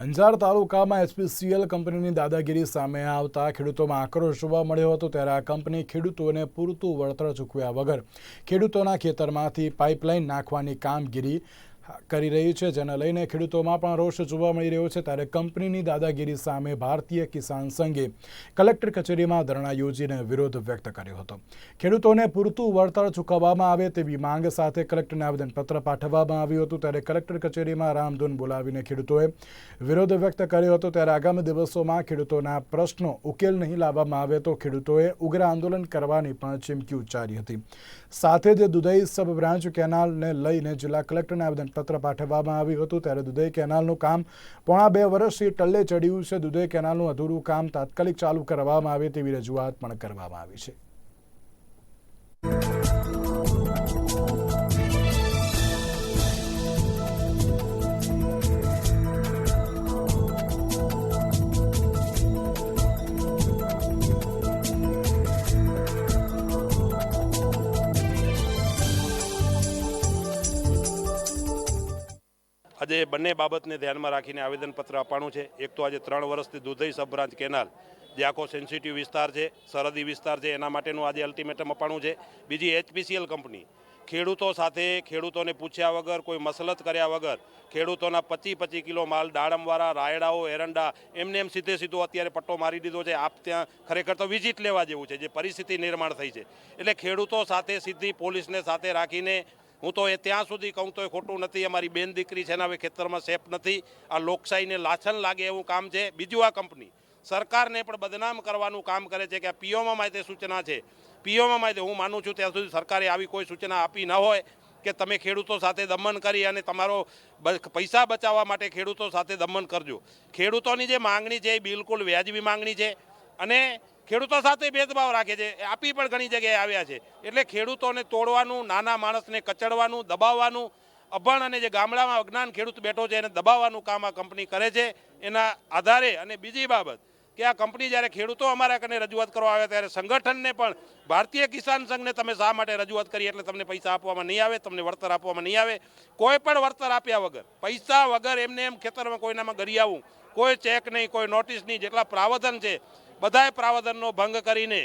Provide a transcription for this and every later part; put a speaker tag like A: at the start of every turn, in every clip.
A: અંજાર તાલુકામાં એસપીસીએલ કંપનીની દાદાગીરી સામે આવતા ખેડૂતોમાં આક્રોશ જોવા મળ્યો હતો ત્યારે આ કંપની ખેડૂતોને પૂરતું વળતર ચૂકવ્યા વગર ખેડૂતોના ખેતરમાંથી પાઇપલાઇન નાખવાની કામગીરી કરી રહી છે, જેને લઈને ખેડૂતોમાં પણ રોષ જોવા મળી રહ્યો છે. ત્યારે કંપનીની દાદાગીરી સામે ભારતીય કિસાન સંઘે કલેક્ટર કચેરીમાં ધરણા યોજીને વિરોધ વ્યક્ત કર્યો હતો. ખેડૂતોને પૂરતું વળતર ચૂકવવામાં આવે તેવી માંગ સાથે કલેક્ટરને આવેદનપત્ર પાઠવવામાં આવ્યું હતું. ત્યારે કલેક્ટર કચેરીમાં રામધૂન બોલાવીને ખેડૂતોએ વિરોધ વ્યક્ત કર્યો હતો. ત્યારે આગામી દિવસોમાં ખેડૂતોના પ્રશ્નો ઉકેલ નહીં લાવવામાં આવે તો ખેડૂતોએ ઉગ્ર આંદોલન કરવાની પણ ચીમકી ઉચ્ચારી હતી. સાથે જ દુધઈ સબ બ્રાન્ચ કેનાલને લઈને જિલ્લા કલેક્ટરને આવેદનપત્ર પાઠવવામાં આવ્યું હતું ત્યારે દુધઈ કેનાલનું કામ પોણા બે વર્ષથી ટલ્લે ચડ્યું છે. દુધઈ કેનાલનું અધૂરું કામ તાત્કાલિક ચાલુ કરવામાં આવે તેવી રજૂઆત પણ કરવામાં આવી છે.
B: આજે બંને બાબતને ધ્યાનમાં રાખીને આવેદનપત્ર આપવાનું છે. એક તો આજે ત્રણ વર્ષથી દુધઈ સબબ્રાન્ચ કેનાલ, જે આખો સેન્સિટિવ વિસ્તાર છે, સરહદી વિસ્તાર છે, એના માટેનું આજે અલ્ટિમેટમ અપાણું છે. બીજી એચપીસીએલ કંપની, ખેડૂતો સાથે ખેડૂતોને પૂછ્યા વગર, કોઈ મસલત કર્યા વગર, ખેડૂતોના પચી પચી કિલો માલ, દાડમવાળા, રાયડાઓ, એરંડા, એમને એમ સીધે સીધો અત્યારે પટ્ટો મારી દીધો છે. આપ ત્યાં ખરેખર તો વિઝિટ લેવા જેવું છે, જે પરિસ્થિતિ નિર્માણ થઈ છે. એટલે ખેડૂતો સાથે સીધી પોલીસને સાથે રાખીને હું તો એ ત્યાં સુધી કહું તો એ ખોટું નથી, અમારી બેન દીકરી છે ને હવે ખેતરમાં સેફ નથી, આ લોકશાહીને લાછન લાગે એવું કામ છે. બીજું આ કંપની, સરકારને પણ બદનામ કરવાનું કામ કરે છે કે આ પીઓમાં માહિતી સૂચના છે. પીઓમાં માહિતી હું માનું છું ત્યાં સુધી સરકારે આવી કોઈ સૂચના આપી ન હોય કે તમે ખેડૂતો સાથે દમન કરી અને તમારો પૈસા બચાવવા માટે ખેડૂતો સાથે દમન કરજો. ખેડૂતોની જે માંગણી છે એ બિલકુલ વ્યાજબી માંગણી છે અને ખેડૂતો સાથે ભેદભાવ રાખે છે. આપી પણ ઘણી જગ્યાએ આવ્યા છે. એટલે ખેડૂતોને તોડવાનું, નાના માણસને કચડવાનું, દબાવવાનું, અભણ અને જે ગામડામાં અજ્ઞાન ખેડૂત બેઠો છે એને દબાવવાનું કામ આ કંપની કરે છે. એના આધારે અને બીજી બાબત કે આ કંપની જ્યારે ખેડૂતો અમારા કને રજૂઆત કરવા આવે ત્યારે સંગઠનને પણ ભારતીય કિસાન સંઘને તમે શા માટે રજૂઆત કરી એટલે તમને પૈસા આપવામાં નહીં આવે, તમને વળતર આપવામાં નહીં આવે? કોઈ પણ વળતર આપ્યા વગર, પૈસા વગર એમને એમ ખેતરમાં કોઈનામાં ગરિયાવું કોઈ ચેક નહીં, કોઈ નોટિસ નહીં, જેટલા પ્રાવધાન છે બધાય પ્રાવધાનનો ભંગ કરીને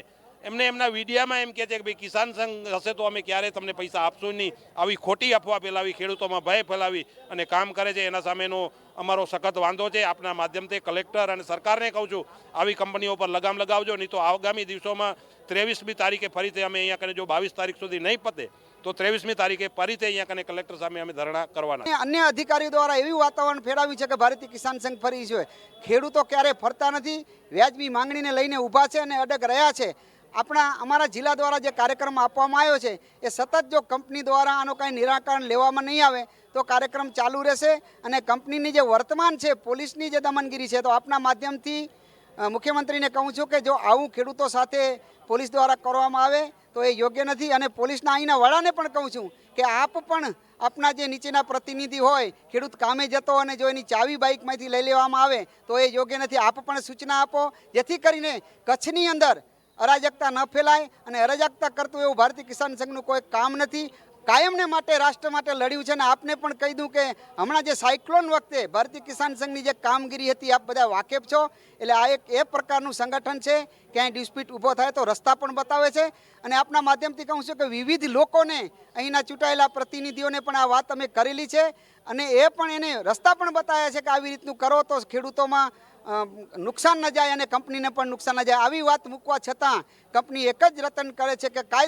B: એમને એમના વીડિયામાં એમ કહે છે કે ભાઈ, કિસાન સંઘ હશે તો અમે ક્યારે તમને પૈસા આપશું નહીં. આવી ખોટી અફવા ફેલાવી, ખેડૂતોમાં ભય ફેલાવી અને કામ કરે છે, એના સામેનો અમારો સખત વાંધો છે. આપના માધ્યમથી કલેક્ટર અને સરકારને કહું છું, આવી કંપનીઓ પર લગામ લગાવજો, નહીં તો આગામી દિવસોમાં ત્રેવીસમી તારીખે ફરીથી અમે અહીંયા કને જો બાવીસ તારીખ સુધી નહીં પતે, તો ત્રેવીસમી તારીખે ફરીથી અહીંયા કને કલેક્ટર સામે અમે ધરણા કરવાના.
C: અન્ય અધિકારીઓ દ્વારા એવી વાતાવરણ ફેલાવ્યું છે કે ભારતીય કિસાન સંઘ ફરી છે. ખેડૂતો ક્યારેય ફરતા નથી, વ્યાજબી માંગણીને લઈને ઊભા છે અને અડગ રહ્યા છે. આપણા, અમારા જિલ્લા દ્વારા જે કાર્યક્રમ આપવામાં આવ્યો છે, એ સતત જો કંપની દ્વારા આનો કાંઈ નિરાકરણ લેવામાં નહીં આવે, તો કાર્યક્રમ ચાલુ રહેશે અને કંપનીની જે વર્તમાન છે, પોલીસની જે દમનગીરી છે, તો આપના માધ્યમથી મુખ્યમંત્રીને કહું છું કે જો આવું ખેડૂતો સાથે પોલીસ દ્વારા કરવામાં આવે, તો એ યોગ્ય નથી. અને પોલીસના અહીંના વડાને પણ કહું છું કે આપ પણ આપના જે નીચેના પ્રતિનિધિ હોય, ખેડૂત કામે જતો અને જો એની ચાવી બાઇકમાંથી લઈ લેવામાં આવે, તો એ યોગ્ય નથી. આપ પણ સૂચના આપો, જેથી કરીને કચ્છની અંદર અરાજકતા ન ફેલાય અને અરાજકતા કરતું એવું ભારતીય કિસાન સંઘનું કોઈ કામ નથી. કાયમને માટે, રાષ્ટ્ર માટે લડ્યું છે અને આપને પણ કહી દઉં કે હમણાં જે સાયક્લોન વખતે ભારતીય કિસાન સંઘની જે કામગીરી હતી, આપ બધા વાકેફ છો. એટલે આ એક એ પ્રકારનું સંગઠન છે, ક્યાંય ડિસ્પ્યુટ ઊભો થાય તો રસ્તા પણ બતાવે છે. અને આપના માધ્યમથી કહું છું કે વિવિધ લોકોને અહીંના ચૂંટાયેલા પ્રતિનિધિઓને પણ આ વાત અમે કરેલી છે. અને એ પણ એને રસ્તા પણ બતાવ્યા છે કે આવી રીતનું કરો તો ખેડૂતોમાં નુકસાન ન જાય અને કંપનીને પણ નુકસાન ન જાય. આવી વાત મૂકવા છતાં કંપની એક જ રતન કરે છે કે કાયદા